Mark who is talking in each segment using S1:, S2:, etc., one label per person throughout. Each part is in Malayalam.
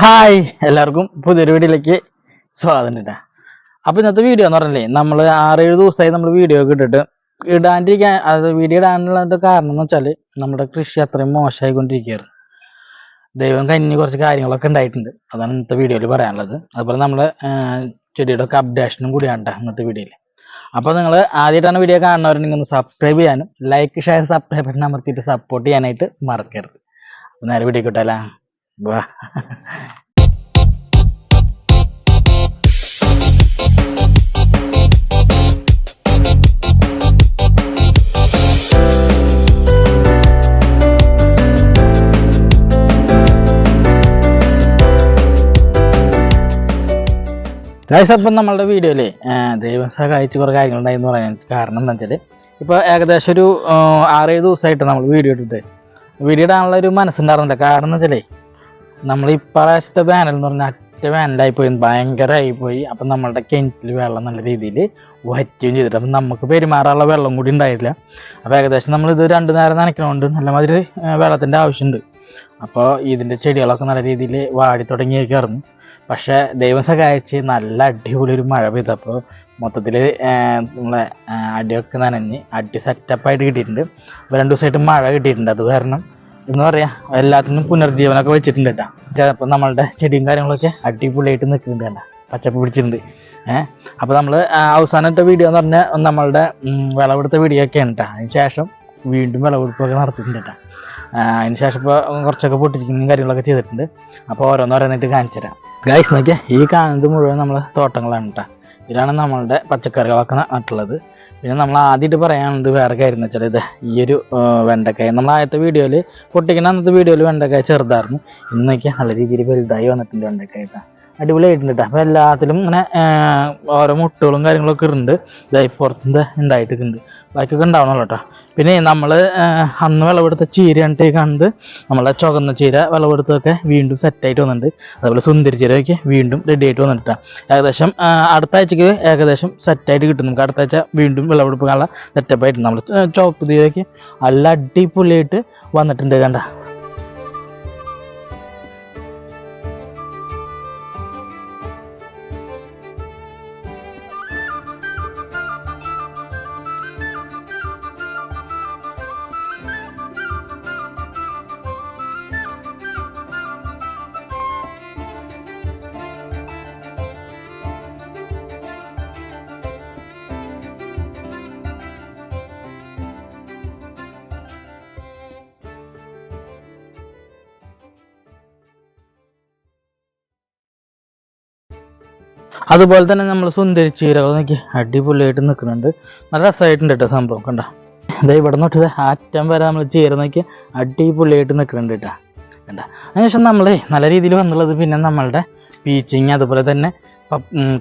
S1: ഹായ് എല്ലാവർക്കും പുതിയൊരു വീഡിയോയിലേക്ക് സ്വാഗതം കേട്ടാ അപ്പൊ ഇന്നത്തെ വീഡിയോ എന്ന് പറഞ്ഞില്ലേ നമ്മൾ ആറേഴ് ദിവസമായി നമ്മൾ വീഡിയോ ഒക്കെ ഇട്ടിട്ട് ഇടാണ്ടിരിക്കാൻ അത് വീഡിയോ ഇടാനുള്ള കാരണം എന്ന് വെച്ചാൽ നമ്മുടെ കൃഷി അത്രയും മോശമായിക്കൊണ്ടിരിക്കുകയായിരുന്നു ദൈവം കഞ്ഞി കുറച്ച് കാര്യങ്ങളൊക്കെ ഉണ്ടായിട്ടുണ്ട്. അതാണ് ഇന്നത്തെ വീഡിയോയിൽ പറയാനുള്ളത്. അതുപോലെ നമ്മുടെ ചെടിയുടെ ഒക്കെ അപ്ഡേഷനും കൂടിയാണ് ഇന്നത്തെ വീഡിയോയിൽ അപ്പോൾ നിങ്ങൾ ആദ്യമായിട്ടാണ് വീഡിയോ കാണുന്നവരുണ്ടെങ്കിൽ ഒന്ന് സബ്സ്ക്രൈബ് ചെയ്യാനും ലൈക്ക് ഷെയർ സബ്സ്ക്രൈബ് ബട്ടൺ അമർത്തിയിട്ട് സപ്പോർട്ട് ചെയ്യാനായിട്ട് മറക്കരുത്. അപ്പോൾ നേരെ വീഡിയോ കിട്ടാലേ വാ. ഗൈസ് അപ്പം നമ്മളുടെ വീഡിയോയിൽ ദൈവം സഹായിച്ച് കുറേ കാര്യങ്ങളുണ്ടായി എന്ന് പറയാൻ കാരണം എന്താ വെച്ചാൽ ഇപ്പോൾ ഏകദേശം ഒരു ആറേഴ് ദിവസമായിട്ട് നമ്മൾ വീഡിയോ ഇട്ടിട്ട്. വീഡിയോ ഇടാനുള്ള ഒരു മനസ്സുണ്ടായിരുന്നില്ല. കാരണം എന്ന് വെച്ചാലേ നമ്മൾ ഇപ്രാവശ്യത്തെ വേനൽ എന്ന് പറഞ്ഞാൽ അറ്റ വേനലായി പോയി ഭയങ്കരമായി പോയി. അപ്പം നമ്മളുടെ കിണറ്റിൽ വെള്ളം നല്ല രീതിയിൽ വറ്റുകയും ചെയ്തിട്ട്. അപ്പം നമുക്ക് പെരുമാറാനുള്ള വെള്ളം കൂടി ഉണ്ടായില്ല. അപ്പോൾ ഏകദേശം നമ്മൾ ഇത് രണ്ട് നേരം നനയ്ക്കണോണ്ട് നല്ല മാതിരി വെള്ളത്തിന്റെ ആവശ്യമുണ്ട്. അപ്പോൾ ഇതിന്റെ ചെടികളൊക്കെ നല്ല രീതിയിൽ വാടി തുടങ്ങിയേക്കായിരുന്നു പക്ഷേ ദൈവം സഹായിച്ച് നല്ല അടിപൊളി ഒരു മഴ പെയ്തപ്പോൾ മൊത്തത്തിൽ നമ്മളെ അടിയൊക്കെ നനഞ്ഞ് അടി സെറ്റപ്പായിട്ട് കിട്ടിയിട്ടുണ്ട്. അപ്പോൾ രണ്ട് ദിവസമായിട്ട് മഴ കിട്ടിയിട്ടുണ്ട്. അത് കാരണം എന്ന് പറയാ എല്ലാത്തിനും പുനർജീവനൊക്കെ വെച്ചിട്ടുണ്ട് കേട്ടോ ചിലപ്പോൾ നമ്മളുടെ ചെടിയും കാര്യങ്ങളൊക്കെ അടിപൊളിയായിട്ട് നിൽക്കുന്നുണ്ട് കേട്ടോ പച്ചപ്പ് പിടിച്ചിട്ടുണ്ട്. ഏഹ് അപ്പോൾ നമ്മൾ അവസാനത്തെ വീഡിയോ എന്ന് പറഞ്ഞാൽ നമ്മളുടെ വിളവെടുത്ത വീഡിയോ ഒക്കെയാണ് കേട്ടോ അതിന് ശേഷം വീണ്ടും വിളവെടുപ്പൊക്കെ നടത്തിയിട്ടുണ്ട് കേട്ടോ അതിന് ശേഷം ഇപ്പോൾ കുറച്ചൊക്കെ പൊട്ടിച്ചിരിക്കുന്ന കാര്യങ്ങളൊക്കെ ചെയ്തിട്ടുണ്ട്. അപ്പോൾ ഓരോന്നോരോന്നായിട്ട് കാണിച്ചു തരാം. ഗൈസ് നോക്കിയാൽ ഈ കാണുന്നത് മുഴുവൻ നമ്മളെ തോട്ടങ്ങളാണ് കേട്ടോ ഇതിലാണ് നമ്മളുടെ പച്ചക്കറികളൊക്കെ നട്ടുള്ളത്. പിന്നെ നമ്മൾ ആദ്യമായിട്ട് പറയാനുള്ളത് വേറെ കാര്യം എന്ന് വെച്ചാൽ ഇത് ഈ ഒരു വെണ്ടക്കായ നമ്മൾ ആദ്യത്തെ വീഡിയോയിൽ പൊട്ടിക്കുന്ന അന്നത്തെ വീഡിയോയിൽ വെണ്ടക്കായ ചെറുതായിരുന്നു. ഇന്നൊക്കെ നല്ല രീതിയിൽ വലുതായി വന്നിട്ടുണ്ട് വെണ്ടക്കായ അടിപൊളിയായിട്ടുണ്ട് കേട്ടോ അപ്പോൾ എല്ലാത്തിലും ഇങ്ങനെ ഓരോ മുട്ടുകളും കാര്യങ്ങളൊക്കെ ഉണ്ട് ഇതായി പുറത്തുനിന്ന് ഉണ്ടായിട്ടുണ്ട് ബാക്കിയൊക്കെ ഉണ്ടാവണല്ലോ കേട്ടോ പിന്നെ നമ്മൾ അന്ന് വിളവെടുത്ത ചീര ഈ കണ്ട് നമ്മളെ ചുവന്ന ചീര വിളവെടുത്തതൊക്കെ വീണ്ടും സെറ്റായിട്ട് വന്നിട്ടുണ്ട്. അതുപോലെ സുന്ദരി ചീരയൊക്കെ വീണ്ടും റെഡി ആയിട്ട് വന്നിട്ടാണ് ഏകദേശം അടുത്ത ആഴ്ചക്ക് ഏകദേശം സെറ്റായിട്ട് കിട്ടും. നമുക്ക് അടുത്ത ആഴ്ച വീണ്ടും വിളവെടുപ്പിനുള്ള സെറ്റപ്പ് ആയിട്ട്. നമ്മൾ ചുവപ്പ് തീരൊക്കെ നല്ല അടിപൊളിയായിട്ട് വന്നിട്ടുണ്ട് കണ്ട. അതുപോലെ തന്നെ നമ്മൾ സുന്ദരി ചീരകൾ നോക്കി അടിപൊളിയായിട്ട് നിൽക്കുന്നുണ്ട്. നല്ല രസമായിട്ടുണ്ട് കേട്ടോ സംഭവം കണ്ട? ഇതാ ഇവിടെ നോട്ട് ആറ്റം വരെ നമ്മൾ ചീര നോക്കി അടിപൊളിയായിട്ട് നിൽക്കുന്നുണ്ട് കേട്ടോ. കണ്ട? അതിനുശേഷം നമ്മൾ നല്ല രീതിയിൽ വന്നുള്ളത് പിന്നെ നമ്മളുടെ പീച്ചിങ് അതുപോലെ തന്നെ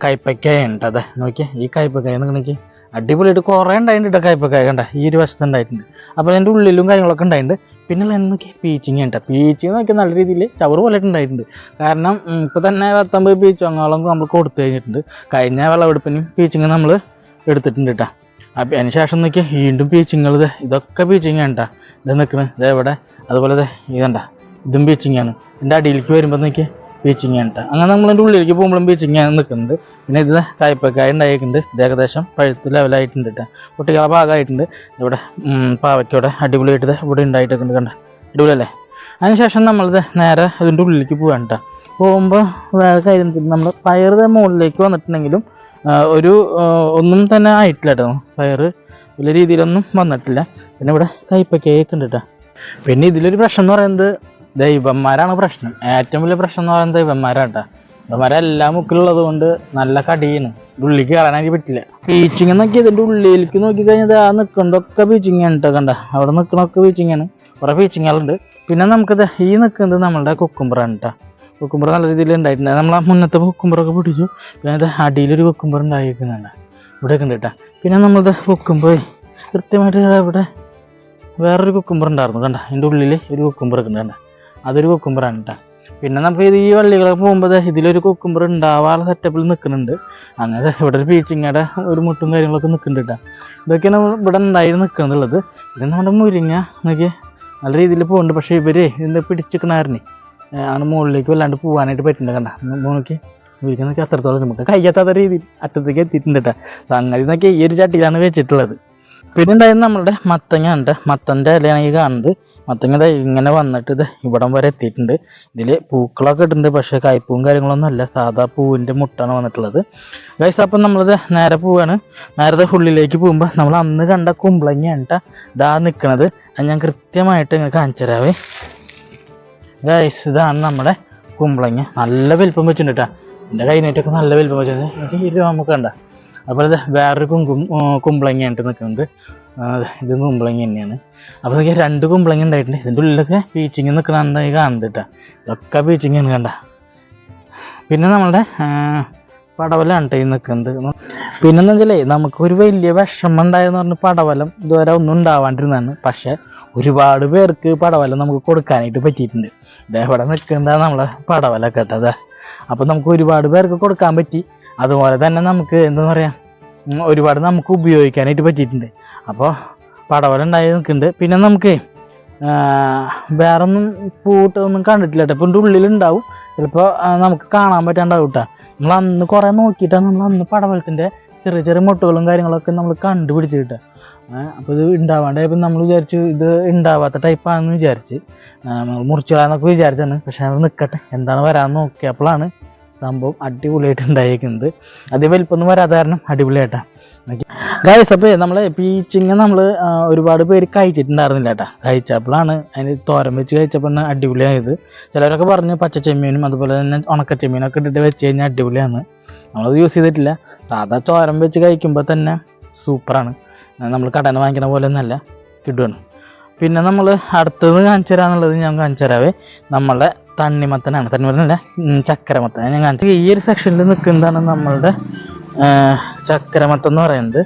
S1: കയ്പക്കായ ഉണ്ട്. അതെ നോക്കിയേ ഈ കയ്പക്കായ നിൽക്കണേക്ക് അടിപൊളിയായിട്ട് കുറേ ഉണ്ടായിട്ടുണ്ട് കേട്ടോ കയ്പക്കായ കണ്ട? ഈ ഒരു വശത്ത് ഉണ്ടായിട്ടുണ്ട്. അപ്പോൾ അതിന്റെ ഉള്ളിലും കാര്യങ്ങളൊക്കെ ഉണ്ടായിട്ടുണ്ട്. പിന്നെ എന്നൊക്കെ പീച്ചിങ് ഉണ്ട് പീച്ചിങ് നോക്കിയാൽ നല്ല രീതിയിൽ ചവറ് പോലെ ഉണ്ടായിട്ടുണ്ട്. കാരണം ഇപ്പോൾ തന്നെ പത്തൊമ്പത് പീച്ച് അങ്ങോളം നമ്മൾ കൊടുത്തു കഴിഞ്ഞിട്ടുണ്ട്. കഴിഞ്ഞ വിളവെടുപ്പിനും പീച്ചിങ് നമ്മൾ എടുത്തിട്ടുണ്ട് കേട്ടോ അപ്പം അതിന് ശേഷം നോക്കിയാൽ വീണ്ടും പീച്ചിങ്ങൾ ഇത് ഇതൊക്കെ പീച്ചിങ് കേട്ടോ ഇത് നിൽക്കുന്നത് ഇത് എവിടെ അതുപോലെ ഇത് ഇതണ്ട ഇതും പീച്ചിങ്ങാണ് ഇതിന്റെ അടിയിലേക്ക് വരുമ്പോൾ നോക്കിയാൽ പീച്ചിങ് ആയിട്ട് അങ്ങനെ നമ്മൾ അതിന്റെ ഉള്ളിലേക്ക് പോകുമ്പോഴും പീച്ചിങ്ങ നിൽക്കുന്നുണ്ട്. പിന്നെ ഇത് കായ്പക്കായ ഉണ്ടായിട്ടുണ്ട്. ഇത് ഏകദേശം പഴുത്ത് ലെവലായിട്ടുണ്ട് കേട്ടോ. കുട്ടികളെ ഭാഗമായിട്ടുണ്ട്. ഇവിടെ പാവയ്ക്കോടെ അടിപൊളിയായിട്ട് ഇവിടെ ഉണ്ടായിട്ടൊക്കെ ഉണ്ട് കണ്ട? അടിപൊളിയല്ലേ? അതിനുശേഷം നമ്മളിത് നേരെ ഇതിന്റെ ഉള്ളിലേക്ക് പോകാൻ കേട്ടോ. പോകുമ്പോൾ വേറെ കാര്യം നമ്മൾ പയർ മുകളിലേക്ക് വന്നിട്ടുണ്ടെങ്കിലും ഒരു ഒന്നും തന്നെ ആയിട്ടില്ല കേട്ടോ. പയറ് വലിയ രീതിയിലൊന്നും വന്നിട്ടില്ല. പിന്നെ ഇവിടെ കയ്പക്കയൊക്കെ ഉണ്ട് കേട്ടോ. പിന്നെ ഇതിലൊരു പ്രശ്നം എന്ന് പറയുന്നത് ദൈവന്മാരാണ് പ്രശ്നം. ഏറ്റവും വലിയ പ്രശ്നം എന്ന് പറയുന്നത് ദൈവന്മാരാണ് ഇവന്മാരെ ദൈവന്മാരെല്ലാം മുക്കിലുള്ളത് കൊണ്ട് നല്ല കടിയാണ്. ഉള്ളിക്ക് കയറാനായിട്ട് പറ്റില്ല. ബീച്ചിങ് എന്നൊക്കെ ഇതിന്റെ ഉള്ളിലേക്ക് നോക്കി കഴിഞ്ഞാൽ ആ നിൽക്കുന്നതൊക്കെ ബീച്ചിങ് ആണ് കേട്ടോ കണ്ട. അവിടെ നിൽക്കണൊക്കെ ബീച്ചിങ് ആണ്. കുറേ ബീച്ചിങ്ങുകളുണ്ട് പിന്നെ നമുക്ക് ഈ നിൽക്കുന്നത് നമ്മളുടെ കുക്കുംബറാണ് കേട്ടോ കുക്കുംബർ നല്ല രീതിയിൽ ഉണ്ടായിട്ടുണ്ട്. നമ്മൾ മുന്നത്തെ കുക്കുംബറൊക്കെ പിടിച്ചു പിന്നെ അത് അടിയിലൊരു കുക്കുംബർ ഉണ്ടായിരിക്കുന്നുണ്ട് ഇവിടെയൊക്കെ ഉണ്ട് കേട്ടോ പിന്നെ നമ്മളത് കുക്കുംബർ കൃത്യമായിട്ട് ഇവിടെ വേറൊരു കുക്കുംബർ ഉണ്ടായിരുന്നു കണ്ട. അതിന്റെ ഉള്ളിൽ ഒരു കുക്കുംബർ ഒക്കെ ഉണ്ട് കണ്ട. അതൊരു കുക്കുംബറാണ് കേട്ടോ പിന്നെ നമുക്ക് ഇത് ഈ വള്ളികളൊക്കെ പോകുമ്പോൾ ഇതിലൊരു കുക്കുംബർ ഉണ്ടാവാനുള്ള സെറ്റപ്പിൽ നിൽക്കുന്നുണ്ട് അങ്ങനെ ഇവിടെ ഒരു പീച്ചിങ്ങയുടെ ഒരു മുട്ടും കാര്യങ്ങളൊക്കെ നിൽക്കുന്നുണ്ട് കേട്ടോ ഇതൊക്കെയാണ് ഇവിടെ ഉണ്ടായി നിൽക്കുന്നുള്ളത് ഇത് നമ്മുടെ മുരിങ്ങ നോക്കി നല്ല രീതിയിൽ പോകുന്നുണ്ട് പക്ഷേ ഇവർ ഇതിന്റെ പിടിച്ചിക്കണായിരുന്നേ. ആണ് മുകളിലേക്ക് വല്ലാണ്ട് പോകാനായിട്ട് പറ്റുന്നുണ്ട് കണ്ട. നോക്കി മുരിങ്ങ അത്രത്തോളം നമുക്ക് കയ്യെത്താത്ത രീതിയിൽ അറ്റത്തേക്ക് എത്തിയിട്ടുണ്ട് കേട്ടോ സംഗതി നോക്കി ഈ ഒരു ചട്ടിയിലാണ് വെച്ചിട്ടുള്ളത്. പിന്നെ ഉണ്ടായിരുന്ന നമ്മളുടെ മത്തങ്ങ? ഉണ്ട് മത്തന്റെ ഇലയാണ് ഈ കാണുന്നത്. മത്തങ്ങ ഇങ്ങനെ വന്നിട്ട് ഇത് ഇവിടം വരെ എത്തിയിട്ടുണ്ട്. ഇതിൽ പൂക്കളൊക്കെ ഇട്ടുണ്ട് പക്ഷേ കായ്പൂവും കാര്യങ്ങളൊന്നും അല്ല. സാധാ പൂവിന്റെ മുട്ടാണ് വന്നിട്ടുള്ളത്. ഗൈസ് അപ്പം നമ്മളിത് നേരെ പോവാണ്. നേരത്തെ ഉള്ളിലേക്ക് പോകുമ്പോൾ നമ്മൾ അന്ന് കണ്ട കുമ്പളങ്ങയാണ് ഇതാ നിൽക്കണത് അത് ഞാൻ കൃത്യമായിട്ട് ഇങ്ങനെ കാണിച്ചു തരാവേ. ഗൈസ് ഇതാണ് നമ്മുടെ കുമ്പളങ്ങ. നല്ല വലിപ്പം വെച്ചിട്ടുണ്ട് കേട്ടോ എന്റെ കൈനേറ്റൊക്കെ നല്ല വലിപ്പം വെച്ചിട്ടുണ്ട്. എനിക്ക് ഇത് നമുക്ക് കണ്ട. അതുപോലെ വേറൊരു കുങ്കും കുമ്പളങ്ങയായിട്ട് നിൽക്കുന്നുണ്ട്. ആ, ഇത് കുമ്പളങ്ങ തന്നെയാണ്. അപ്പോൾ നോക്കിയാൽ രണ്ട് കുമ്പളങ്ങ ഉണ്ടായിട്ടുണ്ട്. ഇതിന്റെ ഉള്ളിലൊക്കെ പീച്ചിങ് നിൽക്കണമെന്നായി കാണുന്നത് കേട്ടോ. ഇതൊക്കെ പീച്ചിങ്ങാണ് കണ്ട. പിന്നെ നമ്മളുടെ പടവലാണ് ഈ നിൽക്കുന്നത്. പിന്നെ എന്താ വെച്ചാലേ നമുക്കൊരു വലിയ വിഷമം ഉണ്ടായെന്ന് പറഞ്ഞ പടവലം ഇതുവരെ ഒന്നും ഉണ്ടാവാണ്ടിരുന്നതാണ്. പക്ഷേ ഒരുപാട് പേർക്ക് പടവലം നമുക്ക് കൊടുക്കാനായിട്ട് പറ്റിയിട്ടുണ്ട്. ദേ ഇവിടെ നിൽക്കുന്നതാണ് നമ്മളെ പടവലൊക്കെ കേട്ടത് അപ്പം നമുക്ക് ഒരുപാട് പേർക്ക് കൊടുക്കാൻ പറ്റി. അതുപോലെ തന്നെ നമുക്ക് എന്താ പറയുക ഒരുപാട് നമുക്ക് ഉപയോഗിക്കാനായിട്ട് പറ്റിയിട്ടുണ്ട്. അപ്പോൾ പടവലം ഉണ്ടായി നിൽക്കുന്നുണ്ട്. പിന്നെ നമുക്ക് വേറെ ഒന്നും പൂട്ടൊന്നും കണ്ടിട്ടില്ല കേട്ടോ. ഇപ്പം ഉള്ളിലുണ്ടാവും. ചിലപ്പോൾ നമുക്ക് കാണാൻ പറ്റാണ്ടാവും കേട്ടോ. നമ്മൾ അന്ന് കുറേ നോക്കിയിട്ടാണ് നമ്മൾ അന്ന് പടവലത്തിന്റെ ചെറിയ ചെറിയ മുട്ടുകളും കാര്യങ്ങളൊക്കെ നമ്മൾ കണ്ടുപിടിച്ച് കിട്ടുക അപ്പോൾ ഇത് ഉണ്ടാവാണ്ടായപ്പോൾ നമ്മൾ വിചാരിച്ചു ഇത് ഉണ്ടാവാത്ത ടൈപ്പാണെന്ന് വിചാരിച്ച് നമ്മൾ മുറിച്ചിടാന്നൊക്കെ വിചാരിച്ചാണ് പക്ഷെ അത് നിൽക്കട്ടെ എന്താണ് വരാമെന്ന് നോക്കിയപ്പോഴാണ് സംഭവം അടിപൊളിയായിട്ട് ഉണ്ടായിരിക്കുന്നത് അതേ വലിപ്പൊന്നും വരാത്ത കാരണം അടിപൊളിയായിട്ടാണ് ഗായസ് അപ്പോൾ നമ്മൾ പീച്ചിങ് നമ്മൾ ഒരുപാട് പേര് കഴിച്ചിട്ടുണ്ടായിരുന്നില്ല കേട്ടോ. കഴിച്ചപ്പോഴാണ് അതിന് തോരൻ വെച്ച് കഴിച്ചപ്പോഴാണ് അടിപൊളിയായത്. ചിലരൊക്കെ പറഞ്ഞു പച്ചച്ചെമ്മീനും അതുപോലെ തന്നെ ഉണക്കച്ചെമ്മീനൊക്കെ ഇട്ടിട്ട് വെച്ച് കഴിഞ്ഞാൽ അടിപൊളിയാണ്. നമ്മളത് യൂസ് ചെയ്തിട്ടില്ല. സാധാ തോരൻ വെച്ച് കഴിക്കുമ്പോൾ തന്നെ സൂപ്പറാണ്. നമ്മൾ കടന വാങ്ങിക്കണ പോലെ ഒന്നല്ല കിട്ടുകയാണ് പിന്നെ നമ്മൾ അടുത്തത് കാണിച്ചു തരാന്നുള്ളത് ഞാൻ കാണിച്ചു തരാവേ. നമ്മളെ തണ്ണിമത്തനാണ്. തണ്ണിമത്തനല്ല? ചക്കരമത്തൻ. ഞാൻ കാണിച്ചു. ഈ ഒരു സെക്ഷനിൽ നിൽക്കുന്നതാണ് നമ്മളുടെ ആ, ചക്കരമത്തം എന്ന് പറയുന്നത്.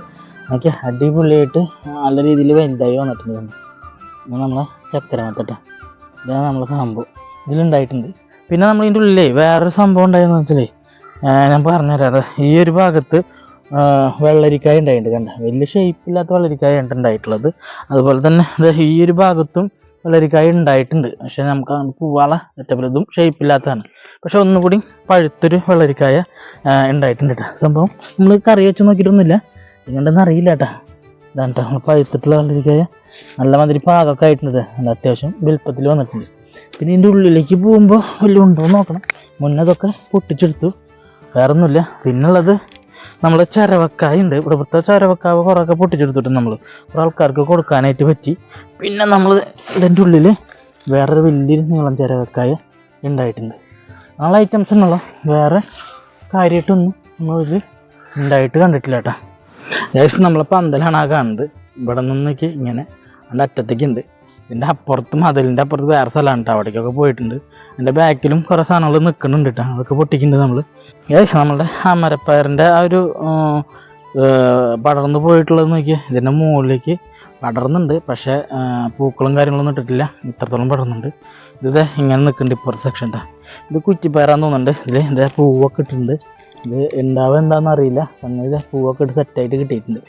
S1: എനിക്ക് അടിപൊളിയായിട്ട് നല്ല രീതിയിൽ വലുതായി വന്നിട്ടുണ്ട്. ഇത് നമ്മളെ ചക്കരമത്തട്ട. ഇതാണ് നമ്മളെ സംഭവം ഇതിലുണ്ടായിട്ടുണ്ട്. പിന്നെ നമ്മൾ ഇതിന്റെ ഉള്ളിലേ വേറൊരു സംഭവം ഉണ്ടായെന്ന് വെച്ചാലേ ആ, ഞാൻ പറഞ്ഞുതരാം. ഈ ഒരു ഭാഗത്ത് വെള്ളരിക്കായ ഉണ്ടായിട്ടുണ്ട്. കണ്ട? വലിയ ഷേപ്പില്ലാത്ത വെള്ളരിക്കായ ഉണ്ട് ഉണ്ടായിട്ടുള്ളത്. അതുപോലെ തന്നെ ഈ ഒരു ഭാഗത്തും വെള്ളരിക്കായ ഉണ്ടായിട്ടുണ്ട്. പക്ഷെ നമുക്ക് പൂവാള ഏറ്റവും ഇതും ഷേപ്പില്ലാത്തതാണ് പക്ഷെ ഒന്നുകൂടി പഴുത്തൊരു വെള്ളരിക്കായ ഉണ്ടായിട്ടുണ്ട് കേട്ടോ സംഭവം നമ്മൾ കറി വെച്ച് നോക്കിയിട്ടൊന്നുമില്ല. എങ്ങനെയെന്ന് അറിയില്ല കേട്ടോ ഇതാണ് കേട്ടോ പഴുത്തിട്ടുള്ള വെള്ളരിക്കായ. നല്ല മാതിരി പാകമൊക്കെ ആയിട്ടുണ്ട് നല്ല അത്യാവശ്യം വലുപ്പത്തിൽ വന്നിട്ടുണ്ട്. പിന്നെ ഇതിന്റെ ഉള്ളിലേക്ക് പോകുമ്പോൾ വല്ലതും ഉണ്ടോ നോക്കണം. മുന്നതൊക്കെ പൊട്ടിച്ചെടുത്തു. വേറൊന്നുമില്ല. പിന്നുള്ളത് നമ്മൾ ചരവക്കായ ഉണ്ട് ഇവിടുത്തെ ചരവക്കാവ് കുറേയൊക്കെ പൊട്ടിച്ചെടുത്തിട്ട് നമ്മൾ കുറേ ആൾക്കാർക്ക് കൊടുക്കാനായിട്ട് പറ്റി. പിന്നെ നമ്മൾ ഇതിന്റെ ഉള്ളിൽ വേറൊരു വലിയൊരു നീളം ചരവക്കായ ഉണ്ടായിട്ടുണ്ട്. നാളെ ഐറ്റംസ് ഉണ്ടല്ലോ. വേറെ കാര്യമായിട്ടൊന്നും നമ്മളിത് ഉണ്ടായിട്ട് കണ്ടിട്ടില്ല കേട്ടോ. ഏകദേശം നമ്മളെ പന്തലാണ് ആ കാണുന്നത്. ഇവിടെ നിന്നൊക്കെ ഇങ്ങനെ അതിന്റെ അറ്റത്തേക്ക് ഉണ്ട്. ഇതിന്റെ അപ്പുറത്ത് മതിലിന്റെ അപ്പുറത്ത് വേറെ സ്ഥലമാണ് കേട്ടോ അവിടേക്കൊക്കെ പോയിട്ടുണ്ട്. എന്റെ ബാക്കിലും കുറേ സാധനങ്ങൾ നിൽക്കുന്നുണ്ട് കേട്ടോ അതൊക്കെ പൊട്ടിക്കുന്നുണ്ട് നമ്മൾ ഏകദേശം നമ്മളുടെ അമരപ്പയറിന്റെ ആ ഒരു പടർന്നു പോയിട്ടുള്ളത് നോക്കിയാൽ ഇതിന്റെ മുകളിലേക്ക് പടർന്നുണ്ട്. പക്ഷേ പൂക്കളും കാര്യങ്ങളൊന്നും ഇട്ടിട്ടില്ല. ഇത്രത്തോളം പടർന്നുണ്ട്. ഇത് ഇങ്ങനെ നിൽക്കുന്നുണ്ട് ഇപ്പുറത്തെ സെക്ഷൻ ഇത് കുറ്റിപ്പയറാന്ന് തോന്നുന്നുണ്ട്. ഇതിൽ ഇതേ പൂവൊക്കെ ഇട്ടിട്ടുണ്ട്. ഇത് ഉണ്ടാവുക എന്താണെന്ന് അറിയില്ല സംഗതി ഇതേ പൂവൊക്കെ ഇട്ട് സെറ്റായിട്ട് കിട്ടിയിട്ടുണ്ട്.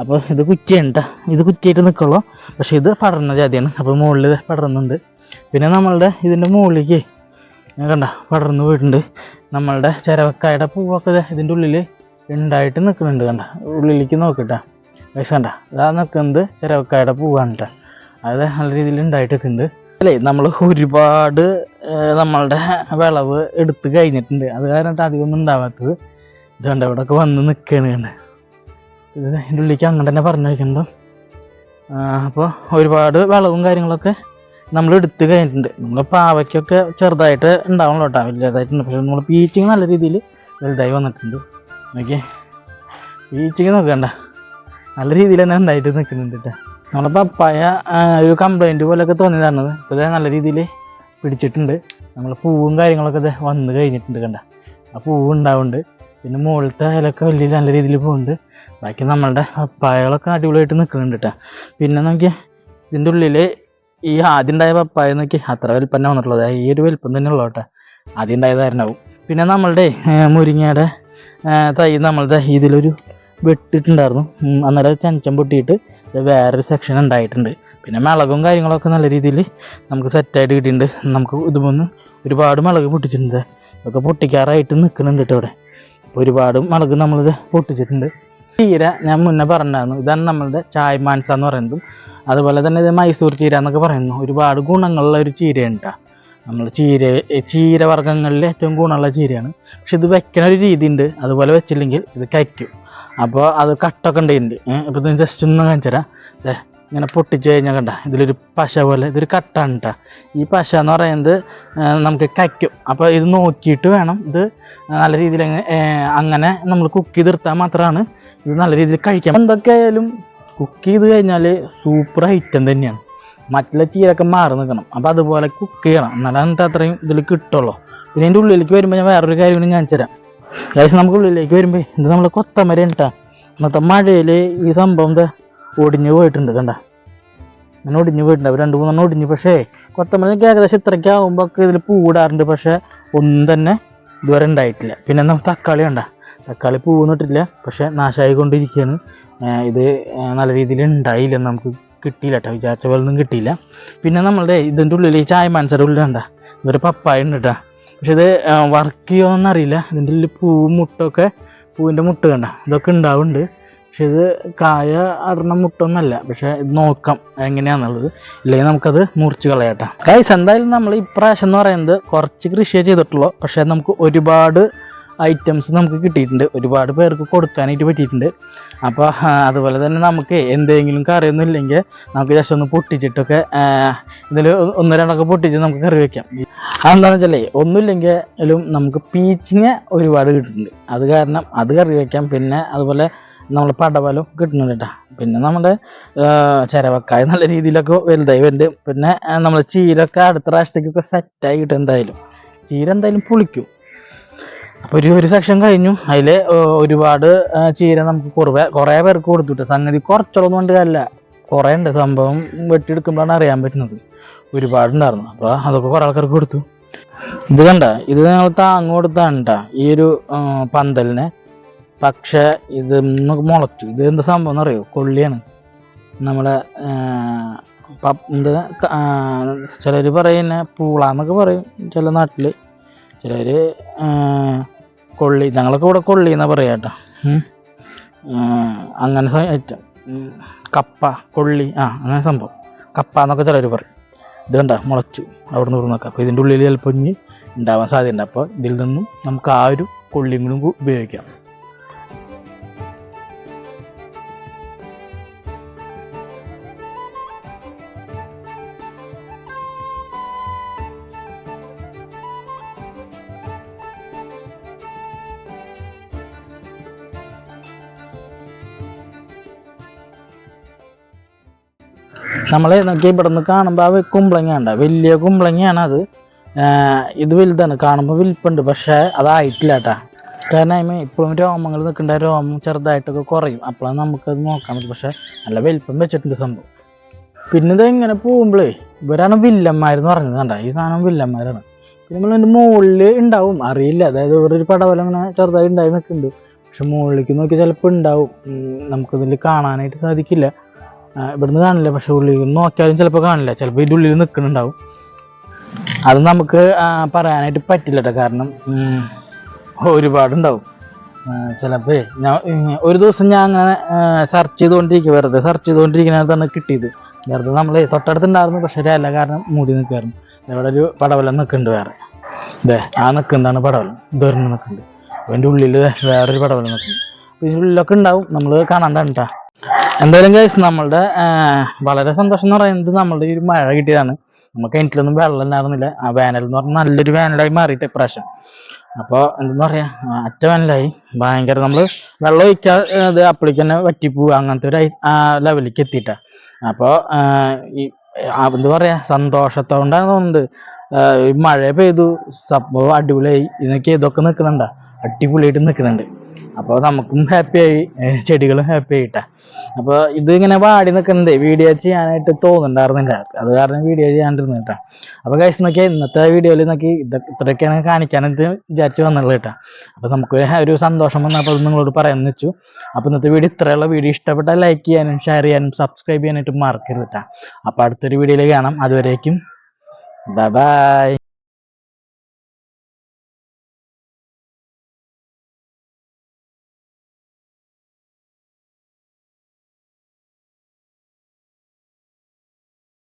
S1: അപ്പോൾ ഇത് കുറ്റിയുണ്ട്. ഇത് കുറ്റിയായിട്ട് നിൽക്കുള്ളൂ പക്ഷെ ഇത് പടർന്ന ജാതിയാണ്. അപ്പോൾ മുകളിൽ പടർന്നുണ്ട്. പിന്നെ നമ്മളുടെ ഇതിന്റെ മുകളിലേക്ക് കണ്ട പടർന്നു പോയിട്ടുണ്ട്. നമ്മളുടെ ചരവക്കായുടെ പൂവൊക്കെ ദേ ഇതിന്റെ ഉള്ളിൽ ഉണ്ടായിട്ട് നിൽക്കുന്നുണ്ട് കണ്ട. ഉള്ളിലേക്ക് നോക്കട്ടെ. പക്ഷെ കണ്ട അതാ നിൽക്കുന്നത് ചരവക്കായുടെ പൂവാണ് അത് നല്ല രീതിയിൽ ഉണ്ടായിട്ട് നിൽക്കുന്നുണ്ട് അല്ലേ നമ്മൾ ഒരുപാട് നമ്മളുടെ വിളവ് എടുത്ത് കഴിഞ്ഞിട്ടുണ്ട്. അത് കാരണം അധികമൊന്നും ഉണ്ടാവാത്തത്. ഇത് കണ്ട ഇവിടെ ഒക്കെ വന്ന് നിൽക്കുകയാണ് കണ്ട. ഇത് അതിന്റെ ഉള്ളിലേക്ക് അങ്ങനെ തന്നെ പറഞ്ഞു വയ്ക്കുമ്പോൾ അപ്പോൾ ഒരുപാട് വെള്ളവും കാര്യങ്ങളൊക്കെ നമ്മൾ എടുത്തു കഴിഞ്ഞിട്ടുണ്ട്. നമ്മൾ പാവയ്ക്കൊക്കെ ചെറുതായിട്ട് ഉണ്ടാവണല്ലോ കേട്ടോ വലിയതായിട്ടുണ്ട് പക്ഷെ നമ്മൾ പീച്ചിങ് നല്ല രീതിയിൽ വലുതായി വന്നിട്ടുണ്ട്. ഓക്കെ പീച്ചിങ് നോക്കണ്ട. നല്ല രീതിയിൽ തന്നെ ഉണ്ടായിട്ട് നിൽക്കുന്നുണ്ട് കേട്ടോ. നമ്മളെ പപ്പായ ഒരു കംപ്ലൈന്റ് പോലെയൊക്കെ തോന്നിയതാണ് ഇപ്പോൾ നല്ല രീതിയിൽ പിടിച്ചിട്ടുണ്ട്. നമ്മൾ പൂവും കാര്യങ്ങളൊക്കെ വന്ന് കഴിഞ്ഞിട്ടുണ്ട് കണ്ട. ആ പൂവ് ഉണ്ടാവുന്നുണ്ട്. പിന്നെ മുകളിലത്തെ അയലൊക്കെ വലിയ നല്ല രീതിയിൽ പോകുന്നുണ്ട്. ബാക്കി നമ്മളുടെ പപ്പായകളൊക്കെ അടിപൊളിയായിട്ട് നിൽക്കുന്നുണ്ട് കേട്ടോ പിന്നെ നോക്കിയാൽ ഇതിന്റെ ഉള്ളിൽ ഈ ആദ്യം ഉണ്ടായ പപ്പായ നോക്കി അത്ര വലിപ്പം വന്നിട്ടുള്ളത്. ഈ ഒരു വലിപ്പം തന്നെ ഉള്ളൂ കേട്ടോ ആദ്യം ഉണ്ടായതായിരുന്നാവും പിന്നെ നമ്മളുടെ മുരിങ്ങയുടെ തൈ നമ്മളുടെ ഇതിലൊരു വെട്ടിട്ടുണ്ടായിരുന്നു. അന്നേരം ചഞ്ചം പൊട്ടിയിട്ട് വേറൊരു സെക്ഷൻ ഉണ്ടായിട്ടുണ്ട്. പിന്നെ മിളകും കാര്യങ്ങളൊക്കെ നല്ല രീതിയിൽ നമുക്ക് സെറ്റായിട്ട് കിട്ടിയിട്ടുണ്ട്. നമുക്ക് ഇതുമൊന്ന് ഒരുപാട് മിളക് പൊട്ടിച്ചിട്ടുണ്ട്. ഇതൊക്കെ പൊട്ടിക്കാറായിട്ട് നിൽക്കുന്നുണ്ട് കേട്ടോ ഇവിടെ. ഒരുപാട് മുളക് നമ്മൾ പൊട്ടിച്ചിട്ടുണ്ട്. ചീര ഞാൻ മുന്നേ പറഞ്ഞായിരുന്നു. ഇതാണ് നമ്മളുടെ ചായ് മാൻസ എന്ന് പറയുന്നതും അതുപോലെ തന്നെ ഇത് മൈസൂർ ചീര എന്നൊക്കെ പറയുന്നു. ഒരുപാട് ഗുണങ്ങളുള്ള ഒരു ചീരയുണ്ട് നമ്മൾ ചീര ചീര വർഗങ്ങളിൽ ഏറ്റവും ഗുണമുള്ള ചീരയാണ്. പക്ഷെ ഇത് വെക്കണ ഒരു രീതി ഉണ്ട് അതുപോലെ വെച്ചില്ലെങ്കിൽ ഇത് കഴിക്കും. അപ്പോൾ അത് കട്ടൊക്കെ ഉണ്ടായിട്ടുണ്ട് ഇപ്പോൾ ഇത് ജസ്റ്റ് ഒന്ന് കാണിച്ചു തരാം ഇങ്ങനെ പൊട്ടിച്ച് കഴിഞ്ഞാൽ കണ്ട ഇതിലൊരു പശ പോലെ ഇതൊരു കട്ടാണ് കേട്ടോ ഈ പശ എന്ന് പറയുന്നത് നമുക്ക് കയ്ക്കും. അപ്പോൾ ഇത് നോക്കിയിട്ട് വേണം ഇത് നല്ല രീതിയിൽ അങ്ങനെ നമ്മൾ കുക്ക് ചെയ്തെടുത്താൽ മാത്രമാണ് ഇത് നല്ല രീതിയിൽ കഴിക്കാം എന്തൊക്കെയായാലും കുക്ക് ചെയ്ത് കഴിഞ്ഞാൽ സൂപ്പർ ഐറ്റം തന്നെയാണ്. മറ്റുള്ള ചീരൊക്കെ മാറി നിൽക്കണം. അപ്പോൾ അതുപോലെ കുക്ക് ചെയ്യണം. എന്നാലും എന്നിട്ട് അത്രയും ഇതിൽ കിട്ടുള്ളൂ. പിന്നെ എന്റെ ഉള്ളിലേക്ക് വരുമ്പോൾ ഞാൻ വേറൊരു കാര്യം ഞാൻ തരാം. ഏകദേശം നമുക്ക് ഉള്ളിലേക്ക് വരുമ്പോൾ ഇത് നമ്മൾ കൊത്തമര ഉണ്ടാ ഇന്നത്തെ മഴയിൽ ഈ സംഭവം ദേ ഒടിഞ്ഞു പോയിട്ടുണ്ട് കണ്ട? അങ്ങനെ ഒടിഞ്ഞു പോയിട്ടുണ്ട് അവർ രണ്ട് മൂന്നെണ്ണം ഒടിഞ്ഞു. പക്ഷേ കൊത്തമല്ലിക്ക് ഏകദേശം ഇത്രയ്ക്ക് ആകുമ്പോൾ ഇതിൽ പൂടാറുണ്ട് പക്ഷേ ഒന്നും തന്നെ ഇതുവരെ ഉണ്ടായിട്ടില്ല. പിന്നെ നമുക്ക് തക്കാളി കണ്ട? തക്കാളി പൂവിന്നിട്ടില്ല പക്ഷെ നാശമായിക്കൊണ്ടിരിക്കുകയാണ് കൊണ്ടിരിക്കുകയാണ് ഇത് നല്ല രീതിയിൽ ഉണ്ടായില്ല നമുക്ക് കിട്ടിയില്ല കേട്ടോ. വിചാരിച്ച പോലെ ഒന്നും കിട്ടിയില്ല. പിന്നെ നമ്മളുടെ ഇതിന്റെ ഉള്ളിൽ ഈ ചായ മനസ്സിന്റെ ഉള്ളിൽ ഇതൊരു പപ്പായ ഉണ്ട് കേട്ടോ. പക്ഷെ ഇത് വർക്ക് ചെയ്യുമോ എന്നറിയില്ല ഇതിന്റെ ഉള്ളിൽ പൂവും മുട്ടൊക്കെ പൂവിന്റെ മുട്ട കണ്ട? ഇതൊക്കെ ഉണ്ടാവുന്നുണ്ട്. പക്ഷെ ഇത് കായ അടർന്ന മുട്ടൊന്നല്ല. പക്ഷെ ഇത് നോക്കാം എങ്ങനെയാണെന്നുള്ളത് ഇല്ലെങ്കിൽ നമുക്കത് മുറിച്ച് കളയാട്ടോ. കൈസ് എന്തായാലും നമ്മൾ ഇപ്രാവശ്യം എന്ന് പറയുന്നത് കുറച്ച് കൃഷിയേ ചെയ്തിട്ടുള്ളൂ. പക്ഷെ നമുക്ക് ഒരുപാട് ഐറ്റംസ് നമുക്ക് കിട്ടിയിട്ടുണ്ട്. ഒരുപാട് പേർക്ക് കൊടുക്കാനായിട്ട് പറ്റിയിട്ടുണ്ട്. അപ്പോൾ അതുപോലെ തന്നെ നമുക്ക് എന്തെങ്കിലും കറിയൊന്നും ഇല്ലെങ്കിൽ നമുക്ക് ജസ്റ്റ് ഒന്ന് പൊട്ടിച്ചിട്ടൊക്കെ ഇതിൽ ഒന്ന് രണ്ടൊക്കെ പൊട്ടിച്ച് നമുക്ക് കറി വയ്ക്കാം അതെന്താണെന്ന് വെച്ചാലേ ഒന്നുമില്ലെങ്കിലും നമുക്ക് പീച്ചിങ്ങ ഒരുപാട് കിട്ടുന്നുണ്ട് അത് കാരണം അത് കറി വയ്ക്കാം പിന്നെ അതുപോലെ നമ്മൾ പടവലും കിട്ടുന്നുണ്ട് കേട്ടോ പിന്നെ നമ്മുടെ ചിരവക്കായ നല്ല രീതിയിലൊക്കെ വലുതായി വരുന്നുണ്ട് പിന്നെ നമ്മൾ ചീരൊക്കെ അടുത്ത പ്രാവശ്യത്തേക്കൊക്കെ സെറ്റായി കിട്ടും എന്തായാലും ചീര എന്തായാലും പുളിക്കും. അപ്പോൾ ഒരു ഒരു സെക്ഷൻ കഴിഞ്ഞു. അതിൽ ഒരുപാട് ചീര നമുക്ക് കുറേ കുറേ പേർക്ക് കൊടുത്തുട്ടോ സംഗതി കുറച്ചുള്ളൊന്നും കൊണ്ട് കാര്യമില്ല കുറേ ഉണ്ട് സംഭവം വെട്ടിയെടുക്കുമ്പോഴാണ് അറിയാൻ പറ്റുന്നത്. ഒരുപാടുണ്ടായിരുന്നു അപ്പോൾ അതൊക്കെ കുറേ ആൾക്കാർക്ക് കൊടുത്തു. ഇത് കണ്ട ഇത് ഞങ്ങൾ താങ്ങ് കൊടുത്താണ് കേട്ടോ ഈ ഒരു പന്തലിന് പക്ഷെ ഇത് മുളച്ചു. ഇത് എന്താ സംഭവം എന്ന് അറിയോ കൊള്ളിയാണ്. നമ്മളെ ചിലർ പറയുന്ന പൂളാന്നൊക്കെ പറയും ചില നാട്ടിൽ ചിലർ കൊള്ളി ഞങ്ങളൊക്കെ ഇവിടെ കൊള്ളി എന്നാ പറയാ കേട്ടോ. അങ്ങനെ കപ്പ കൊള്ളി ആ അങ്ങനെ സംഭവം. കപ്പ എന്നൊക്കെ ചിലർ പറയും. ഇത് കണ്ട മുളച്ചു. അവിടെ നിന്ന് നോക്കാം. അപ്പോൾ ഇതിന്റെ ഉള്ളിൽ ചിലപ്പോൾ ഇനി ഉണ്ടാവാൻ സാധ്യതയുണ്ട്. അപ്പോൾ ഇതിൽ നിന്നും നമുക്ക് ആ ഒരു കൊള്ളിയും കൂടി ഉപയോഗിക്കാം. നമ്മൾ നോക്കി ഇവിടെ നിന്ന് കാണുമ്പോൾ ആ കുമ്പളങ്ങ ഉണ്ട് വലിയ കുമ്പളങ്ങയാണ് അത് ഇത് വലുതാണ്. കാണുമ്പോൾ വലിപ്പുണ്ട്. പക്ഷേ അതായിട്ടില്ല കേട്ടാ കാരണം അതിന് ഇപ്പോഴും രോമങ്ങൾ നിൽക്കേണ്ട. രോമം ചെറുതായിട്ടൊക്കെ കുറയും. അപ്പോഴാണ് നമുക്കത് നോക്കാൻ പറ്റും. പക്ഷേ നല്ല വലിപ്പം വെച്ചിട്ടുണ്ട് സംഭവം. പിന്നെ ഇത് എങ്ങനെ പോകുമ്പോഴേ ഇവരാണ് വില്ലന്മാരെന്ന് പറഞ്ഞത് കണ്ട? ഈ സാധനം വില്ലന്മാരാണ്. പിന്നെ നമ്മൾ അതിന്റെ മുകളിൽ ഉണ്ടാവും. അറിയില്ല. അതായത് ഇവിടെ ഒരു പടവലം ഇങ്ങനെ ചെറുതായി ഉണ്ടായി നിൽക്കുന്നുണ്ട്. പക്ഷെ മുകളിലേക്ക് നോക്കി ചിലപ്പോൾ ഉണ്ടാവും. നമുക്കതിൽ കാണാനായിട്ട് സാധിക്കില്ല. ഇവിടുന്ന് കാണില്ല പക്ഷെ ഉള്ളിൽ നോക്കിയാലും ചിലപ്പോൾ കാണില്ല. ചിലപ്പോൾ ഇതിന്റെ ഉള്ളിൽ നിൽക്കുന്നുണ്ടാവും അത് നമുക്ക് പറയാനായിട്ട് പറ്റില്ല കേട്ടോ കാരണം ഒരുപാടുണ്ടാവും. ചിലപ്പോൾ ഞാൻ ഒരു ദിവസം ഞാൻ അങ്ങനെ സെർച്ച് ചെയ്തുകൊണ്ടിരിക്കുക. വെറുതെ സെർച്ച് ചെയ്തുകൊണ്ടിരിക്കുന്നതാണ് കിട്ടിയത്. വെറുതെ നമ്മൾ തൊട്ടടുത്തുണ്ടായിരുന്നു പക്ഷെ അല്ല കാരണം മൂടി നിൽക്കുമായിരുന്നു ഇവിടെ ഒരു പടവലം നിൽക്കുന്നുണ്ട് വേറെ. ഇതേ ആ നിൽക്കുന്നതാണ് പടവലം. ഇതൊരെണ്ണം നിൽക്കുന്നുണ്ട് അതിന്റെ ഉള്ളിൽ വേറൊരു പടവലം നിൽക്കുന്നുണ്ട് ഇതിന്റെ ഉള്ളിലൊക്കെ ഉണ്ടാവും. നമ്മൾ കാണാണ്ടാണ് കേട്ടോ എന്തായാലും ഗൈസ് നമ്മളുടെ വളരെ സന്തോഷം എന്ന് പറയുന്നത് നമ്മളുടെ ഈ ഒരു മഴ കിട്ടിയതാണ്. നമുക്ക് കിണറ്റിലൊന്നും വെള്ളം ഉണ്ടായിരുന്നില്ല ആ വേനൽ എന്ന് പറഞ്ഞാൽ നല്ലൊരു വേനലായി മാറിയിട്ട് ഇപ്രാവശ്യം. അപ്പോൾ എന്താ പറയാ അറ്റ വേനലായി. ഭയങ്കര നമ്മൾ വെള്ളം ഒഴിക്കാതെ അപ്പോഴേക്ക് തന്നെ വറ്റിപ്പോവുക അങ്ങനത്തെ ഒരു ലെവലിലേക്ക് എത്തിയിട്ട. അപ്പോൾ ഈ എന്താ പറയാ സന്തോഷത്തോണ്ടാണ് തോന്നുന്നത് മഴ പെയ്തു സംഭവം അടിപൊളിയായി. ഇതൊക്കെ ഇതൊക്കെ നിൽക്കുന്നുണ്ടാ. അടിപൊളിയായിട്ട് നിൽക്കുന്നുണ്ട്. അപ്പോൾ നമുക്കും ഹാപ്പിയായി ചെടികളും ഹാപ്പി ആയിട്ടാ. അപ്പോൾ ഇത് ഇങ്ങനെ വാടി നിൽക്കുന്നത് വീഡിയോ ചെയ്യാനായിട്ട് തോന്നുന്നുണ്ടായിരുന്നില്ല അത് കാരണം വീഡിയോ ചെയ്യാണ്ടിരുന്നു കേട്ടോ. അപ്പോൾ കഴിച്ച് നോക്കിയാൽ ഇന്നത്തെ വീഡിയോയിൽ നോക്കി ഇത് ഇത്രയൊക്കെയാണ് കാണിക്കാനെന്ന് വിചാരിച്ച് വന്നുള്ളത് കേട്ടോ. അപ്പോൾ നമുക്ക് ഒരു സന്തോഷം വന്നപ്പോൾ അത് നിങ്ങളോട് പറയാൻ വെച്ചു അപ്പോൾ ഇന്നത്തെ വീഡിയോ ഇത്രയുള്ള വീഡിയോ ഇഷ്ടപ്പെട്ടാൽ ലൈക്ക് ചെയ്യാനും ഷെയർ ചെയ്യാനും സബ്സ്ക്രൈബ് ചെയ്യാനായിട്ട് മറക്കരുത് കേട്ടോ. അപ്പോൾ അടുത്തൊരു വീഡിയോയിൽ കാണാം. അതുവരേക്കും ബൈ